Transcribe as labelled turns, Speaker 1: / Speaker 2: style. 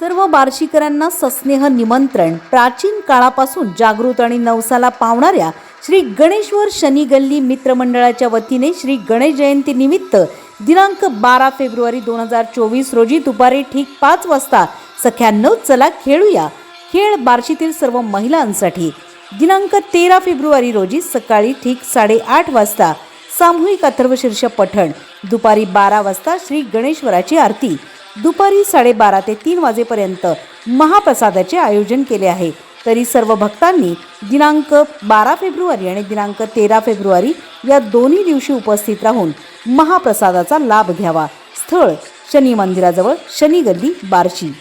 Speaker 1: सर्व बार्शीकरांना सस्नेह निमंत्रण. प्राचीन काळापासून जागृत आणि नवसाला पावणाऱ्या श्री गणेश्वर शनी गल्ली मित्रमंडळाच्या वतीने श्री गणेश जयंतीनिमित्त दिनांक बारा फेब्रुवारी दोन हजार चोवीस रोजी दुपारी ठीक पाच वाजता सख्याण्णव चला खेळूया. खेळ बार्शीतील सर्व महिलांसाठी. दिनांक तेरा फेब्रुवारी रोजी सकाळी ठीक साडेआठ वाजता सामूहिक अथर्वशीर्ष पठण. दुपारी बारा वाजता श्री गणेश्वराची आरती. दुपारी साडेबारा ते तीन वाजेपर्यंत महाप्रसादाचे आयोजन केले आहे. तरी सर्व भक्तांनी दिनांक बारा फेब्रुवारी आणि दिनांक तेरा फेब्रुवारी या दोन्ही दिवशी उपस्थित राहून महाप्रसादाचा लाभ घ्यावा. स्थळ शनी मंदिराजवळ शनी गल्ली बार्शी.